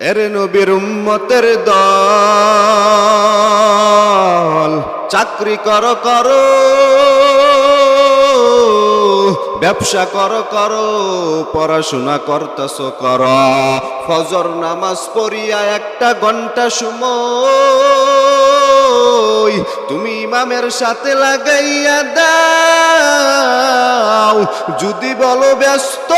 এর নবীর উম্মতের দল। চাকরি কর, করো। ব্যবসা কর, করো। পড়াশোনা করতেছ, কর। ফজর নামাজ পড়িয়া একটা ঘণ্টা সময় তুমি ইমামের সাথে লাগাইয়া দাও। যদি বলো ব্যস্ত,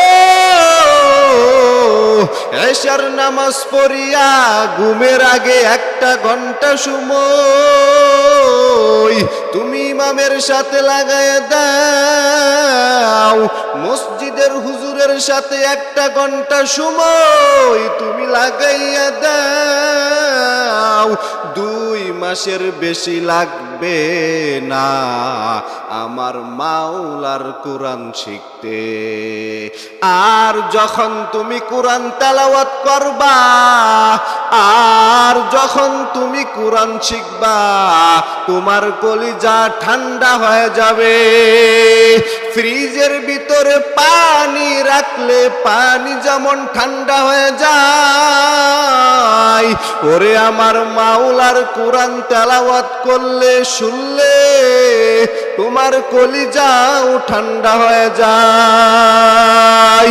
এশার নামাজ পড়িয়া ঘুমের আগে একটা ঘণ্টা সময় তুমি ইমামের সাথে লাগায় দাও। মসজিদের হুজুরের সাথে একটা ঘণ্টা সময় তুমি লাগাইয়া দাও। দুই মাসের বেশি লাগবে না। আমার মাওলার কোরআন শিখতে। আর যখন তুমি কোরআন তেলাওয়াত করবা, আর যখন তুমি কোরআন শিখবা, তোমার কলিজা ঠান্ডা হয়ে যাবে। ফ্রিজের ভিতরে পানি রাখলে পানি যেমন ঠান্ডা হয়ে যায়, ওরে আমার মাওলার কোরআন তেলাওয়াত করলে, শুনলে তোমার কলিজাও ঠান্ডা হয়ে যায়।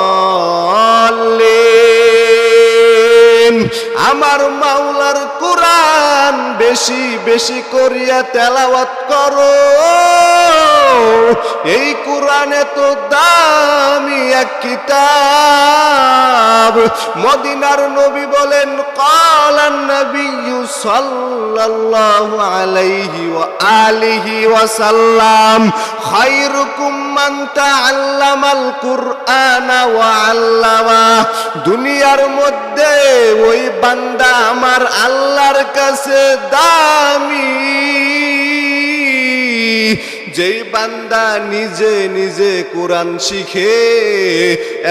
আমার মাওলার কোরআন বেশি বেশি করিয়া তেলাওয়াত করো। এই কোরআনে তো দামি এক কিতাব। মদিনার নবী বলেন কালান নবী সাল্লাল্লাহু আলাইহি ওয়া আলিহি ওয়া সাল্লাম খায়রুকুম মান তাআল্লামাল কুরআনা ওয়া আল্লামা। দুনিয়ার মধ্যে ওই বান্দা আমার আল্লাহর কাছে দামি। যেই বান্দা নিজে নিজে কোরআন শিখে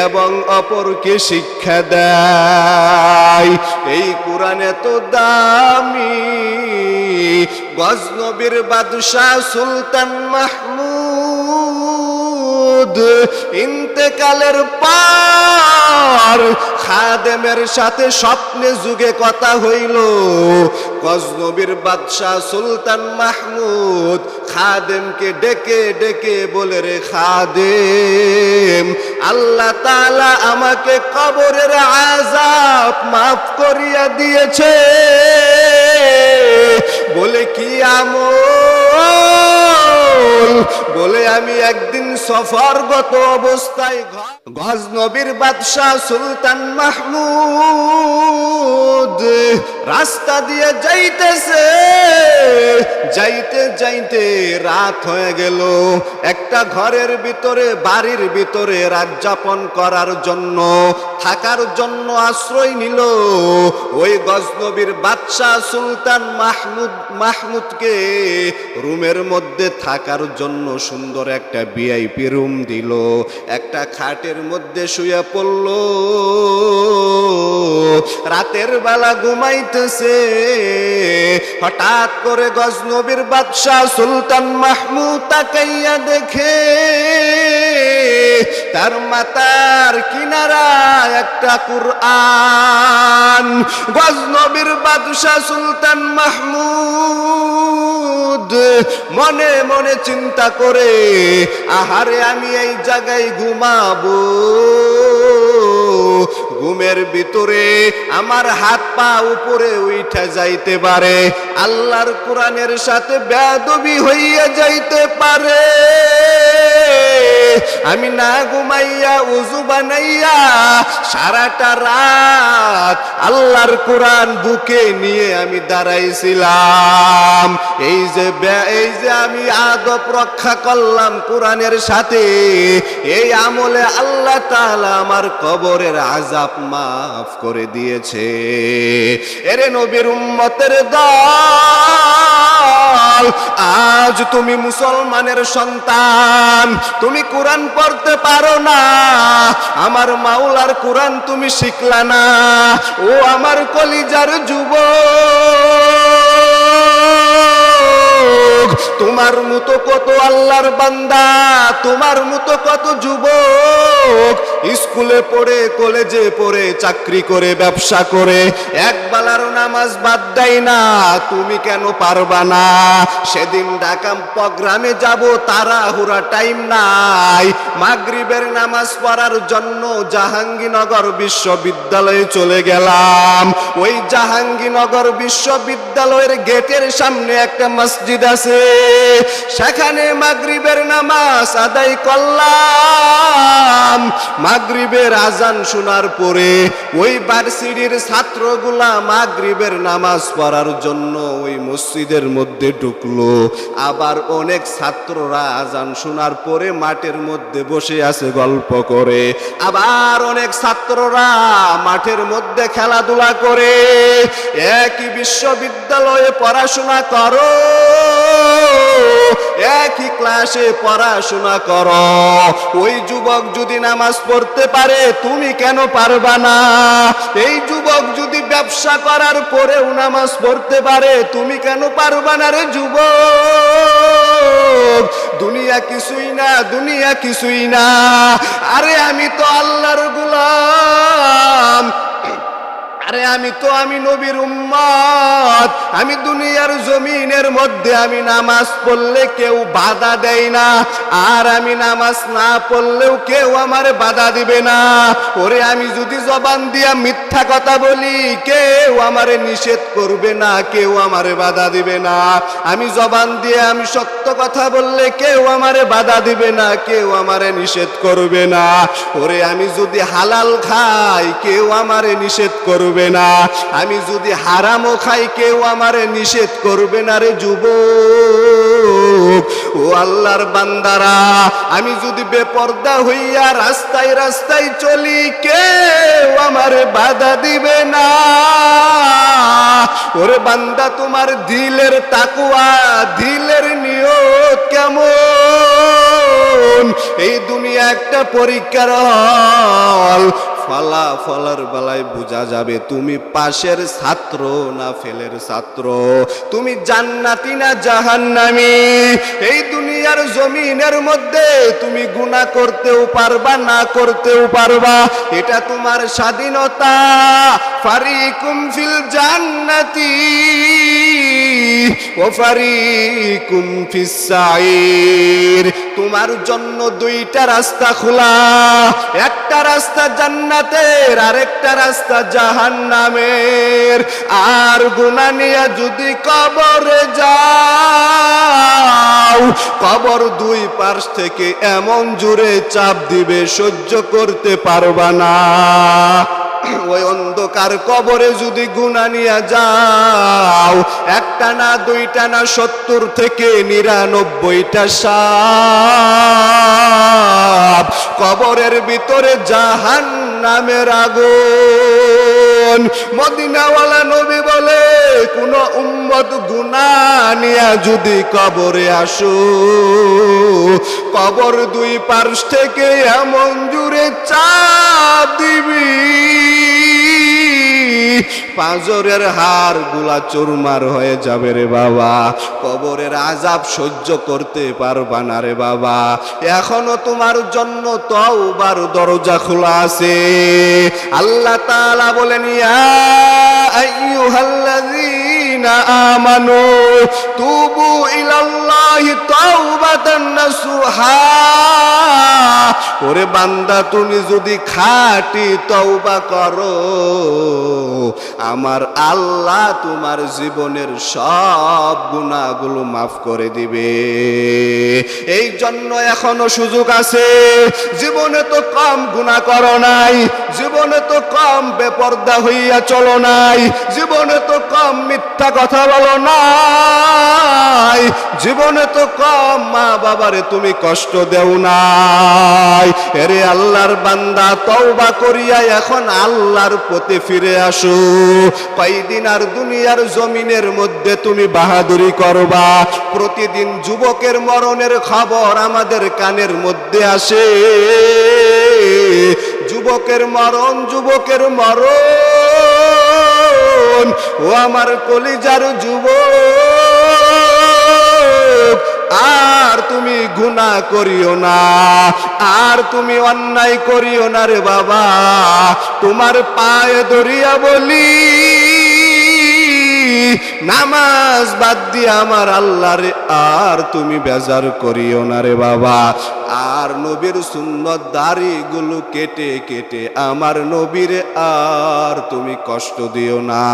এবং অপরকে শিক্ষা দেয়, এই কোরআনে তো দামি। গজনবীর বাদশাহ সুলতান মাহমুদ ইন্তেকালের পর খাদেমের সাথে স্বপ্নে যুগে কথা হইল। গজনবীর বাদশাহ সুলতান মাহমুদ খাদেমকে ডেকে ডেকে বলে, রে খাদেম, আল্লাহ তাআলা আমাকে কবরের আজাব মাফ করিয়া দিয়েছে। বলে কি আমল? বলে আমি একদিন সফরগত অবস্থায় গজ নবীর বাদশাহ সুলতান মাহমুদ রাস্তা দিয়ে যাইতেছে। যাইতে যাইতে রাত হয়ে গেল। একটা ঘরের ভিতরে, বাড়ির ভিতরে রাত যাপন করার জন্য, থাকার জন্য আশ্রয় নিল। ওই গজনবীর বাদশাহ সুলতান মাহমুদ, মাহমুদকে রুমের মধ্যে থাকার জন্য সুন্দর একটা ভিআইপি রুম দিল। একটা খাটের মধ্যে শুয়ে পড়ল। রাতের বেলা ঘুমাইতেছে হঠাৎ করে গজনবীর বাদশাহ সুলতান মাহমুদ তাকাইয়া দেখে, তার মাতার কিনারা একটা কুরআন। গজনবীর বাদশাহ সুলতান মাহমুদ মনে মনে চিন্তা করে, আহারে, আমি এই জায়গায় ঘুমাবো। ঘুমের ভিতরে আমার হাত পা উপরে উঠা যাইতে পারে। আল্লাহর কোরআনের সাথে বেদবি হইয়া যাইতে পারে। আমি না ঘুমাইয়া উজু বানাইয়া সারাটা রাত আল্লাহর কোরআন বুকে নিয়ে আমি দাঁড়াইছিলাম। এই যে এই যে আমি আদব রক্ষা করলাম কোরআনের সাথে, এই আমলে আল্লাহ তাআলা আমার কবরের আজাব মাফ করে দিয়েছে। এরে নবীর উম্মতের দল আজ তুমি মুসলমানের সন্তান। তুমি কোরআন পড়তে পারো না। আমার মাওলার কোরআন তুমি শিখলা না। ও আমার কলিজার যুবক, তোমার মতো কত আল্লাহর বান্দা, তোমার মতো কত যুবক। স্কুলে পড়ে, কলেজে পড়ে, চাকরি করে, ব্যবসা করে এক বেলার নামাজ বাদ দেয় না। তুমি কেন পারবা না? সেদিন ঢাকা প্রোগ্রামে যাব, তাড়াহুড়া টাইম নাই। মাগরিবের নামাজ পড়ার জন্য জাহাঙ্গীরনগর বিশ্ববিদ্যালয়ে চলে গেলাম। ওই জাহাঙ্গীরনগর বিশ্ববিদ্যালয়ের গেটের সামনে একটা মসজিদ আছে সেখানে মাগরিবের নামাজ আদায় করলাম। মাগরিবের আজান শোনার পরে ওই ভার্সিটির ছাত্রগুলা মাগরিবের নামাজ পড়ার জন্য ওই মসজিদের মধ্যে ঢুকলো। আবার অনেক ছাত্ররা আজান শোনার পরে মাঠের মধ্যে বসে আছে গল্প করে। আবার অনেক ছাত্ররা মাঠের মধ্যে খেলাধুলা করে। একই বিশ্ববিদ্যালয়ে পড়াশোনা করো, একই ক্লাসে পড়াশোনা করো। ওই যুবক যদি নামাজ পড়তে পারে, তুমি কেন পারবা না? এই যুবক যদি ব্যবসা করার পরেও নামাজ পড়তে পারে, তুমি কেন পারবা না রে যুবক? দুনিয়া কিছুই না, দুনিয়া কিছুই না। আরে আমি তো আল্লাহর গুলাম। আরে আমি তো, আমি নবীর উম্মত। আমি দুনিয়ার জমিনের মধ্যে আমি নামাজ পড়লে কেউ বাধা দেয় না। আর আমি নামাজ না পড়লেও কেউ আমার বাধা দিবে না। ওরে, আমি যদি জবান দিয়া মিথ্যা কথা বলি, কেউ আমারে নিষেধ করবে না, কেউ আমারে বাধা দিবে না। আমি জবান দিয়ে আমি সত্য কথা বললে কেউ আমারে বাধা দিবে না, কেউ আমারে নিষেধ করবে না। ওরে, আমি যদি হালাল খাই, কেউ আমারে নিষেধ করবে না। আমি যদি হারামও খাই, কেউ আমারে নিষেধ করবে না রে যুবক। ও আল্লাহর বান্দারা, আমি যদি বেপর্দা হইয়া রাস্তায় রাস্তায় চলি, কেউ আমারে বাধা দিবে না। ওরে বান্দা, তোমার দিলের তাকুয়া, দিলের নিয়ত কেমন? এই দুনিয়া একটা পরীক্ষার ফলাফলের বেলায় বোঝা যাবে, তুমি পাশের ছাত্র না ফেলের ছাত্র। তুমি জান্নাতি না জাহান্নামি, এই দুনিয়ার জমিনের মধ্যে তুমি গুনাহ করতেও পারবা, না করতেও পারবা। এটা তোমার স্বাধীনতা। ফারিকুম ফিল জান্নাতি, ও ফারিকুম ফিস তোমার জন্য দুইটা রাস্তা খোলা। একটা রাস্তা জান্নাতের, আরেকটা রাস্তা জাহান্নামের। আর গুনা নিয়ে যদি কবরে যাও, কবর দুই পাশ থেকে এমন জুড়ে চাপ দিবে, সহ্য করতে পারবা না। ওই অন্ধকার কবরে যদি গুণা নিয়ে যাও, একটা না, দুইটা না, সত্তর থেকে নিরানব্বইটা সাপ কবরের ভিতরে জাহান নামের আগুন। মদিনাওয়ালা নবী বলে, কোন উম্মত গুনা নিয়া যদি কবরে আসো, কবর দুই পার্শ থেকে এমন জুড়ে চাপ দিবি। পাঁজরের হারগুলা চুরমার হয়ে যাবে রে বাবা। কবরের আজাব সহ্য করতে পারবা না রে বাবা। এখনও তোমার জন্য তওবার দরজা খোলা আছে। আল্লাহ তাআলা বলেন, ইয়া আইয়ুহাল্লাযী আল্লাযীনা আমানু তুবু ইলাল্লাহি তাওবাতান নাসুহা। ওরে বান্দা, তুমি যদি খাটি তওবা করো, আমার আল্লাহ তোমার জীবনের সব গুণাগুলো মাফ করে দিবে। এই জন্য এখনও সুযোগ আছে। জীবনে তো কম গুণা করো নাই, জীবনে তো কম বেপর্দা হইয়া চলো নাই, জীবনে তো কম মিথ্যা কথা বলো নাই, জীবনে তো কম মা বাবারে তুমি কষ্ট দেও নাই। এরে আল্লাহর বান্দা, তওবা করিয়া এখন আল্লাহর পথে ফিরে আসো। কয়দিন আর দুনিয়ার জমিনের মধ্যে তুমি বাহাদুরি করবা। প্রতিদিন যুবকের মরণের খবর আমাদের কানের মধ্যে আসে। যুবকের মরণ যুবকের মরণ, ও আমার কলিজার যুবক। আর তুমি গুনাহ করিও না, আর তুমি অন্যায় করিও না রে বাবা। তোমার পায়ে ধরিয়া বলি, নামাজ বাদ দিয়ে আমার আল্লাহ রে, আর তুমি বেজার করিও না রে বাবা। আর নবীর সুন্নত দাড়িগুলো কেটে কেটে আমার নবীরে, আর তুমি কষ্ট দিও না।